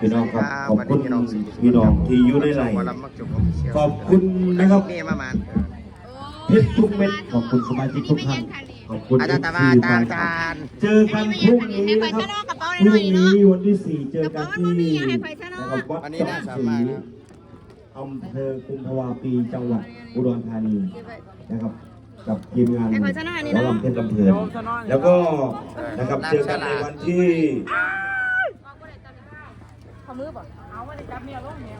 พี่น้องครับครับขอบคุณวันนี้พี่น้องพี่น้องที่อยู่ในไหลหมอลำมักจุกของเชียวขอบคุณนะครับนี่มามันเพชรทุกเม็ดขอบคุณสมาชิกทุกท่านขอบคุณอาจารย์ตาบาที่ตามาจานเจอกันพรุ่งนี้นะครับพรุ่งนี้วันที่สี่เจอกันที่นะครับวัดวันนี้จอน่ามสาศรีมารถนะอำเภอกุมภาวาปีจังหวัดอุดรธานีนะครับกับทีมงานไอ้ขอชนะนี่หมนะอลำเพชรลำเพลินแล้วก็นะครับเจอกันในวันที่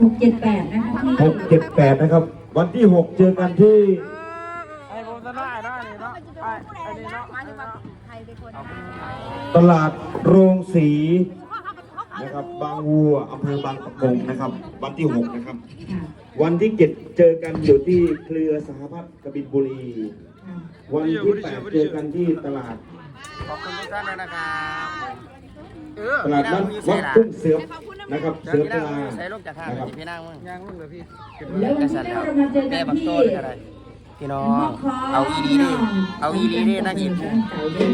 หกเจ็ดแปดนะคะที่หกเจ็ดแปดนะครับ วันที่หกเจอกันที่ไอ้ผมจะน้อยน้อยนี่เนาะไอ้ไอ้นี่เนาะตลาดโรงสีนะครับ บางวัวอำเภอบางปะกงนะครับ วันที่หกนะครับค่ะวันที่เจ็ดเจอกันอยู่ที่เครือสหพัฒน์กบินบุรีค่ะวันที่แปดเจอกันที่ตลาดขอบคุณทุกท่านเลยนะครับ เออตลาดนัดวัดทุ่งเสือนะครับเดี๋ยวเสือพี่ปนั่งลาใส่ลูกจากข้างนะครับพี่นั่งมึงยังมึงเหรอพี่แล้ววันที่เก้าเรามาเจอกัแม่นบักที่โต้นี่อะไรพี่น้องเอาอีดีดิเอาอีดีดินั่งอีก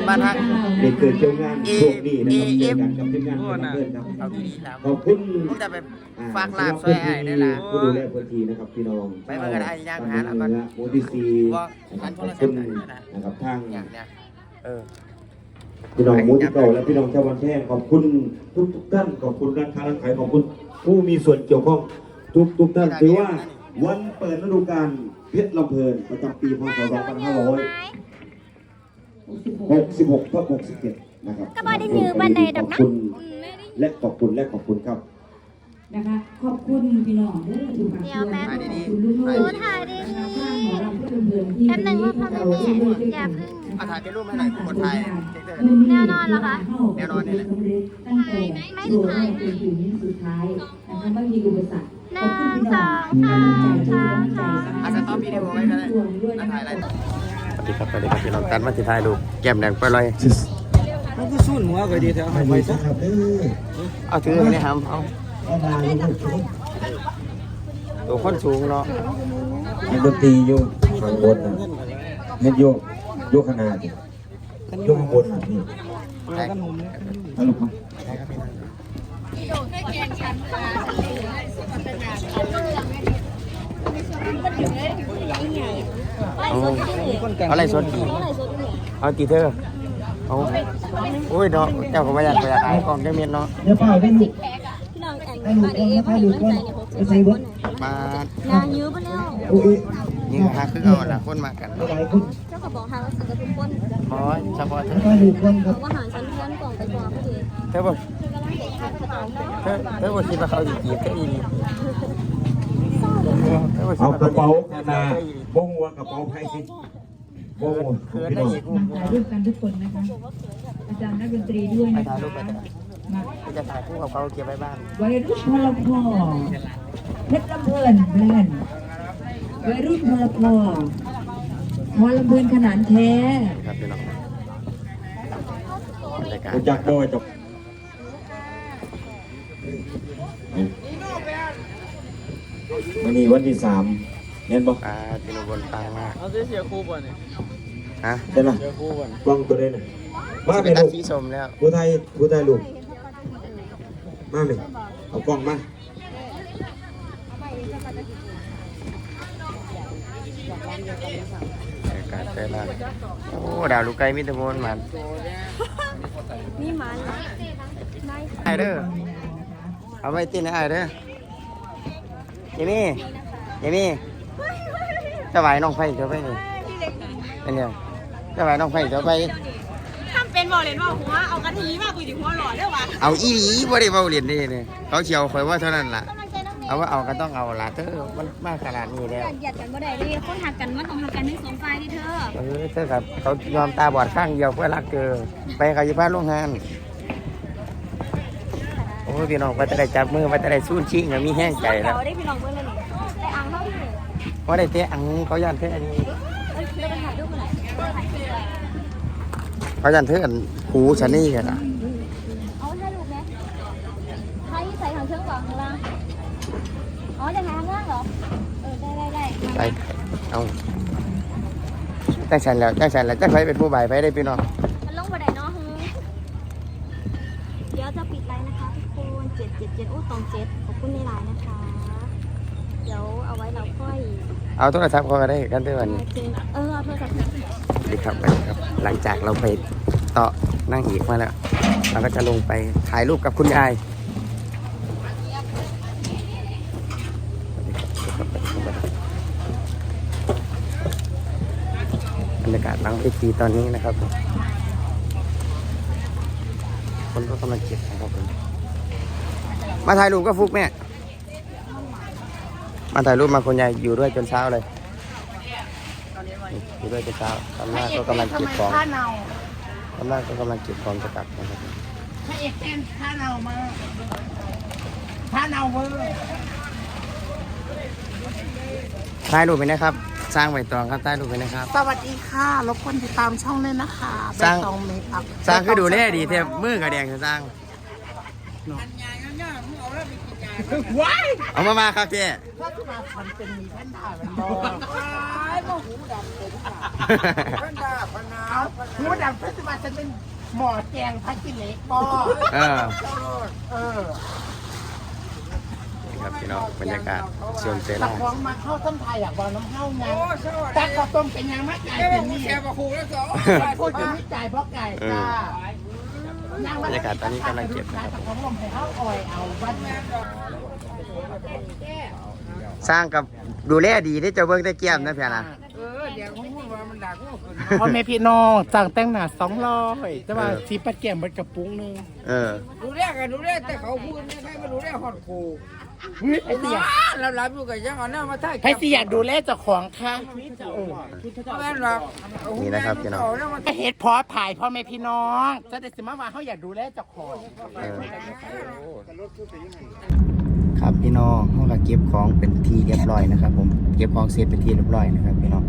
บ้านฮักเด็กเกิดเจ้างานโชคดีนะครับเจอกันกับทีมงานของเพื่อนครับเอาอีดีตามขอบคุณผมจะไปอ่ฝากลาบซอยไอ้ได้ละผู้ดูแลพื้นที่นะครับพี่น้องไปเมื่อกันได้ย่างหาแล้วก็ตำบลเหนือหมูที่สี่ว่านะครับอันโทขรอบศัคุพณท์ไหนนะนะครับทางอย่างเนี้ยเออ พี่น้องหมูที่เก่าและพี่น้องชาววันแท่งขอบคุณทุกทุกๆท่านขอบคุณร้านค้าร้านขายขอบคุณ ผู้มีส่วนเกี่ยวข้องทุกทุกๆท่านถือว่าวันเปิดฤดูกาลเพชรลำเพลินประจำปีพศ 2566ทับ67 นะครับก็บ่ได้ยืมบันไดดอกนะขอบคุณและขอบคุณและขอบคุณครับนะคะขอบคุณพี่น้องเด้อทุกภาคส่วนขอบคุณลูกๆโอ้ถ่ายดินะคะข้างหมอลำเพื่อนเพื่อนที่แป๊บนึงว่าพ่อแม่เราได้ด้วยกัน อย่าเพิ่งเอาถ่ายเป็นรูปให้หน่อยกดถ่ายเจ๊เตอร์แนวนอนเหรอคะ แนวนอนนี่แหละตั้งแต่โชว์แรกจนถึงสุดท้ายนะคะไม่มีอุปสรรคหขอบคุณนึ่งพี่สน้อองงกำลังใจสามทุกสามกำลังใจอาจจะต้องวิดีโอไว้ก็ได้ส่วนด้วยแล้วนะถ่ายคะอะไรสวัสดีครับสวัสดีครับพี่น้องกันมาที่ถ่ายรูปแก้มแดงไปเลยมันก็สู้หัวก็ดีแถวให้ไปซะเอาถือไปเลยครับเอาตัวคนสูงเนาะมีดนตรีอยู่ข้างบนนะเม็ดโยกโยกขนาดนี่โยกข้างบนนะนี่ใช่สรุปมาเอาเอาอะไรสดดีเอาตีเธอเอาโอ้ยเนาะเจ้าก็ไม่อยากไปอยากขายกล่องได้เมียนเนาะเดี๋ยวเปล่าได้ลูกพี่น้องแต่งมาเอฟมาหนึ่งใจเนี่ยหกสิ บคนมานางยื้อไปแล้วโอ้ยยิงหาคือเอาละคนมากันหลายคนเจ้าก็บอกทางว่าสิกับทุกคนอ๋อเฉพาะเธอมาดูคนคเพรับราะว่าหารชั้นเพื่อนกล่องไปกว่าพอดีเธอบอกคือกำลังเด็กทานขนมเธอเธอบอกคิดว่าเขาจะจีบเธออีนี่เธอบอกคิดเอาว่ากระเขาเป๋าจะขจีบนาเธดออีนี่บ้งวัวกระเป๋าไพ่สิบ้งวัวเขินพี่ได้น้องอีกถ่ายรูปกันทุกคนนะคะอาจารย์นักดนตรีด้วยไปนะถ่ายคะรูปไปเถอะมาจะถ่ายคู่กับเขาเก็บไว้บ้านวัยรุ่นพลพอ เพชรลำเพลินเพื่อนวัยรุ่นพลพอพอลำเพลินขนาดแท้ครับพี่น้องรายการรู้จักโดยจบวันนี้วันที่สามเห็นบอกอ่าพี่น้องบนตังมากเอาเสียคู่บ่นี่ฮะเห็นไหมเสียคู่บ่นกล้องตัวนี้น่ะมาเป็เป็นนตัลูดกสีสมแล้วผู้ไทยผู้ไทยลูกมาไหมเอากล้องมา รายการเจอแล้วโอ้ดาวลูกไก่มิตรบนมันนี่มันไม่ไอเด้อเอาไว้ตีนไอเด้อยี่นี่ยี่นี่จะไหวน้องไฟเดี๋ยวไปนี่เป็นยังจะไหวน้องไฟเดี๋ยวไปทำเป็นบอกเลยว่าหัวเอากะทิมาคุยถึงหัวหล่อเด้อวะเอาอีหลีบ่ได้เบาเรียนนี่นี่เขาเชียวคอยว่าเท่านั้นล่ะ เมย์เอาว่าเอาก็ต้องเอาล่ะเธอมันมากขนาดนี้แล้วหยัดกันบ่ได้เลยคนหักกันมันต้องหักกันทั้งสองฝ่ายนี่เธอเออเธอครับเขายอมตาบอดข้างเดียวเพื่อรักเธอไปเขาจะพาโรงงานโอ้ยพี่น้องว่าจะได้จับมือว่าจะได้สู้ชิงอะมีแห้งใจแล้วเราได้พี่น้องเบิ่งเลยนี่ได้อ่างเท่าที่หนึ่งว่าได้เตะอังเขายันเธออันนี้เอ้ยได้ไปถ่ายรูปมาหน่อยเขายันเธออันหูฉันนี่กันอะ เอาถ่ายรูปไหมถ่ายที่ใส่ทางเครื่องก่อนข้างล่างอ๋อจะถ่ายข้างล่างเหรอเออได้ได้ ได้ไปเอาจ้งฉันแล้วจ้งฉันแล้วจ้งไฟเป็นผู้บ่ายไปได้พี่น้องมันลงบ่ได้เนาะฮึเดี๋ยวจะปิดไลน์นะคะทุกคนเจ็ดเจ็ดเจ็ดโอ้ตองเจ็ดขอบคุณในไลน์นะคะ เดี๋ยวเอาไว้เราค่อย เอาโทรศัพท์เขาก็ได้กันเท่านี้โอเคเออเอาโทรศัพท์ดีครับสวัสดีครับ หลังจากเราไปต่อนั่งอีกมาแล้ว เราก็จะลงไปถ่ายรูปกับคุณยายบรรยากาศหลังเวทีตอนนี้นะครับคนก็กำลังเก็บนะครับผมมาถ่ายรูปก็ฟุกแม่มาถ่ายรูปมาคุณยายอยู่ด้วยจนเช้าเลยอยู่ด้วยจนเช้าทำหน้าก็กำลังเก็บของทำหน้าก็กำลังเก็บของจะกลับนะครับพระเอกเต้นท่าเนามาท่าเนาเวอร์ถ่ายรูปไปนะครับ สร้างใบตองครับถ่ายรูปไปนะครับ สวัสดีค่ะรบกวนติดตามช่องเลยนะคะสร้าง ใบตองเมคอัพสร้างคือดูแลดีเทมมือกับแดงจะสร้าง ว้ายเอามามาครับเจ๊ถ้าจะมาทำเป็นมีแผ่นดาเป็นบอเอาหูดำเพื่อจะมาฉันเป็นหมอแจงพักิเล็กบอเออ เออนี่ ครับพี่น้องบรรยากาศชวนเจตะล่าควงมาเข้าต้นไทยอยากบอน้ำเข้าไงแต่ข้าวต้มเป็นยังไม่จ่ายเป็นนี่พูดถึงไม่จ่ายเพราะไก่จ้าบรรยากาศตอนนี้กำลังเก็บนะครับของลมให้เขาอ่อยเอาวันสร้างกับดูแลดีที่เจ้าเบิ้งได้เกี่ยมนะเพียนะพ่อแม่พี่น้องสั่งแต่งหน้าสองร้อยแต่ว่าสีปัดแก้มเบิดกระปุ้งหนึงเออดูแรกกันดูแรกแต่เขาพูดไม่ใช่มาดูแรกฮอดครู ไอ้เสียเราหลับอยู่กับยังเอาหน้ามาถ่ายไอ้เสียดูแลเจ้าของค่ะเออแม่นหรอกนี่นะครับพี่น้องเอาหน้ามาไอ้เฮ็ดพอถ่ายพ่อแม่พี่น้องจะได้สิมาว่าเขาอยากดูแลเจ้าของเออครับพี่น้องห้องก็เก็บของเป็นที่เรียบร้อยนะครับ ผมเก็บของเสร็จเป็นที่เรียบร้อยนะครับพี่น้อง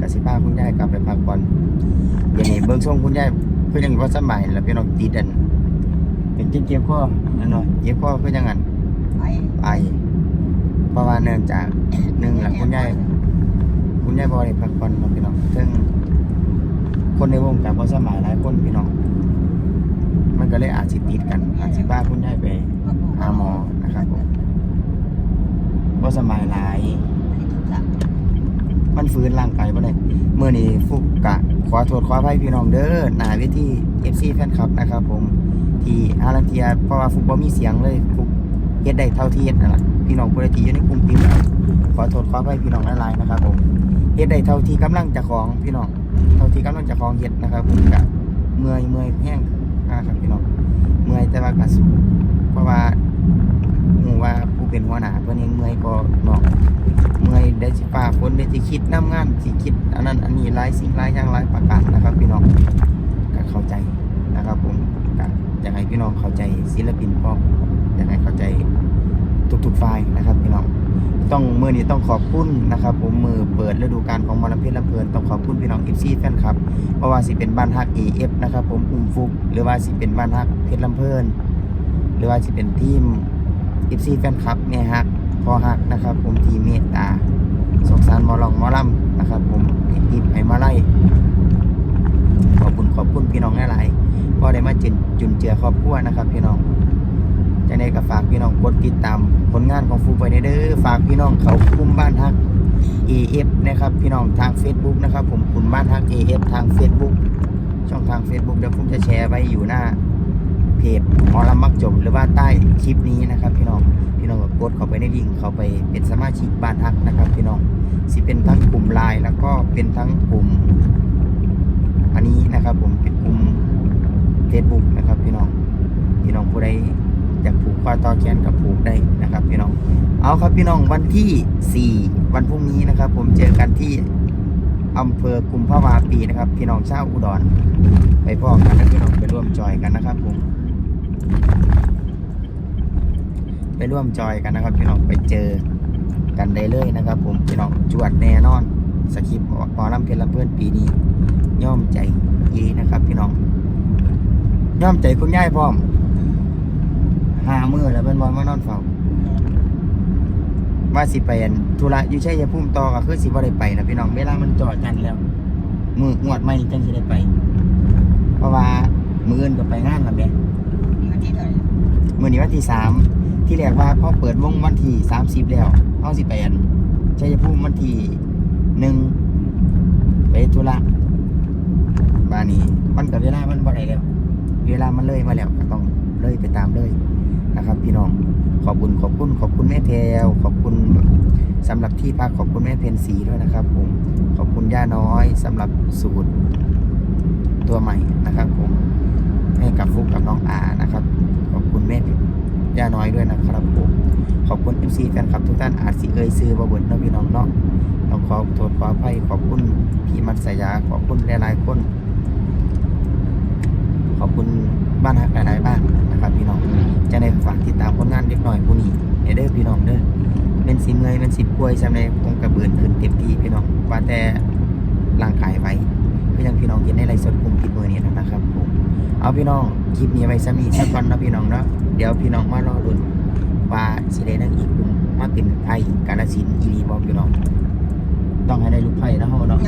กสิพาคุณยายกลับไปพักผ่อนอย่างนี้เบื้องช่วงคุณยายเพื่อยังว่าสมัยแล้วพี่น้องตีดันเป็นเจ็บเจ็บข้อนั่นเนาะเจ็บข้อคือยังไง ไอเพราะว่าเนื่องจากหนึ่งหลังคุณยายคุณยายบอได้พักผ่อนเนาพี่น้องซึ่งคนในวงการว่าสมัยหลายคนพี่น้องมันก็เลยอาจสิติดกัน อาจสิบ้าคุณยายไปหาหมอนะครับผมว่าสมัยหลายมันฟื้นร่างกายบ่ได้เมื่อนี้ฟุกกะขอโทษขออภัยพี่น้องเด้อหน้าเวที FC แฟนคลับนะครับผมที่อารันเทียเพราะว่าฟุกบ่มีเสียงเลยฟุก เฮ็ดได้เท่าที่เฮ็ดนั่นแหละพี่น้องผู้ใดที่อยู่ในกลุ่มปิดขอโทษขออภัยพี่น้องหลายๆนะครับผมเฮ็ดได้เท่าที่กำลังจะของพี่น้องเท่าที่กำลังจะของเฮ็ดนะครับผมกะเมื่อยเมื่อยแห้งนะครับพี่น้องเมื่อยแต่ว่ากะสู้เพราะว่าหูว่าผู้เป็นหัวหน้าเพิ่นเองเมื่อยก็น้องเมื่อยได้สิฝ่าฝนได้สิคิดน้ำงานสิคิดอันนั้นอันนี้หลายสิ่งหลายอย่างหลายประการนะครับพี่น้องก็เข้าใจนะครับผมก็อยากให้พี่น้องเข้าใจศิลปินพร้อ มอยากให้เข้าใจทุกๆฝ่ายนะครับพี่น้องต้องมือนี้ต้องขอบคุณนะครับ ผมมือเปิดฤดูกาลของมอลเพชรลำเพลินต้องขอบคุณพี่น้อง FC แฟนคลับเพราะว่าสิเป็นบ้านฮัก AF นะครับผมอุ้มฟุก หรือว่าสิเป็นบ้านฮักเพชรลำเพลินหรือว่าสิเป็นทีม FC แฟนคลับแม่ฮักพอหักนะครับ ผมทีเมตตาสงสารมอลองมอลำนะครับ ผมให้ติบให้มาไล่ขอบคุณขอบคุณพี่น้องหลายๆพอได้มาจุนจุนเจือครอบครัวนะครับ พี่น้อง จะได้ก็ฝากพี่น้องกดติดตามผลงานของฟูไปเด้อฝากพี่น้องเขาคุ้มบ้านฮัก AF นะครับ พี่น้องทาง Facebook นะครับผมคุมบ้านฮัก AF ทาง Facebook ช่องทาง Facebook เดี๋ยวผมจะแชร์ไว้อยู่หน้าเพจอลมักจบหรือว่าใต้คลิปนี้นะครับ พี่น้องพี่น้องก็กดเข้าไปในลิงก์เข้าไปเป็นสมาชิกบ้านฮักนะครับ พี่น้องสิเป็นทั้งกลุ่มไลน์แล้วก็เป็นทั้งกลุ่ม อันนี้นะครับ ผมเป็นกลุ่ม Facebook นะครับ พี่น้องพี่น้องผู้ใด อยากผูกข้อต่อแขนกับผูกได้นะครับพี่น้อง เอาครับพี่น้องวันที่ 4 วันพรุ่งนี้นะครับ ผมเจอกันที่อำเภอกุมภาวาปีนะครับ พี่น้องชาวอุดร ไปพ่อกันนะพี่น้องไปร่วมจอยกันนะครับผม ไปร่วมจอยกันนะครับ พี่น้องไปเจอกันได้เลยนะครับ ผมพี่น้องจวดแน่นอนสคริปต์หมอลำเพลินลำเพื่อนปีนี้ย่อมใจยีนะครับ พี่น้องย่อมใจคุณย่ายพร้อม หามือแล้วเป็นวันมานอนเฝ้าว่าสิไปอันธุระอยู่ใช่ยภูมิต่อก็คือสิบ่ได้ไปนะพี่น้องเวลามันจอดกันแล้ว มืองวดไม่จังสิได้ไป เพราะว่ามืออื่นก็ไปงานแล้วแหม่มือนี้วันที่สามที่แรกว่าพอเปิดวงวันที่30แล้วเฮาสิไปอันชัยภูมิวันที่หนึ่งไปธุระบ้านนี้มันกับเวลามันบ่ได้แล้ว เวลามันเลยมาแล้วก็ต้องเลยไปตามเลยนะครับ พี่น้องขอบคุณขอบคุณขอบคุณแม่แพรวขอบคุณสำหรับที่พักขอบคุณแม่เพนสีด้วยนะครับ ผมขอบคุณย่าน้อยสำหรับสูตรตัวใหม่นะครับ ผมให้กับฟุกกับน้องอานะครับ ขอบคุณแม่ย่าน้อยด้วยนะครับผมขอบคุณ MC แฟนคลับทุกท่านอาจสิเอ่ยซื้อบ่เบิดเนาะพี่น้องเนาะต้องขอโทษขออภัยขอบคุณพี่มัตสยาขอบคุณหลายๆคน ขอบคุณบ้านฮักหลายๆบ้านนะครับพี่น้องจะได้ฝากติดตามผลงานเด็กหน่อยผู้นี้เด้อพี่น้องเด้อเป็นสิเงยเป็นสิป่วยสำในผมกระเบือนขึ้นเต็มที่พี่น้องว่าแต่ร่างกายไว้ก็ยังพี่น้องเห็นในไลฟ์สดกลุ่มปิดมือนี้นะครับผมเอาพี่น้องคลิปนี้ไว้สมีสักก่อนนะพี่น้องเนาะเดี๋ยวพี่น้องมารอลุ้นว่าสิได้นั่งอีกกลุ่มมาเป็นไทยกาลสินอีรีบอกพี่น้องต้องให้ได้ลูกไผ่นะเฮาเนาะ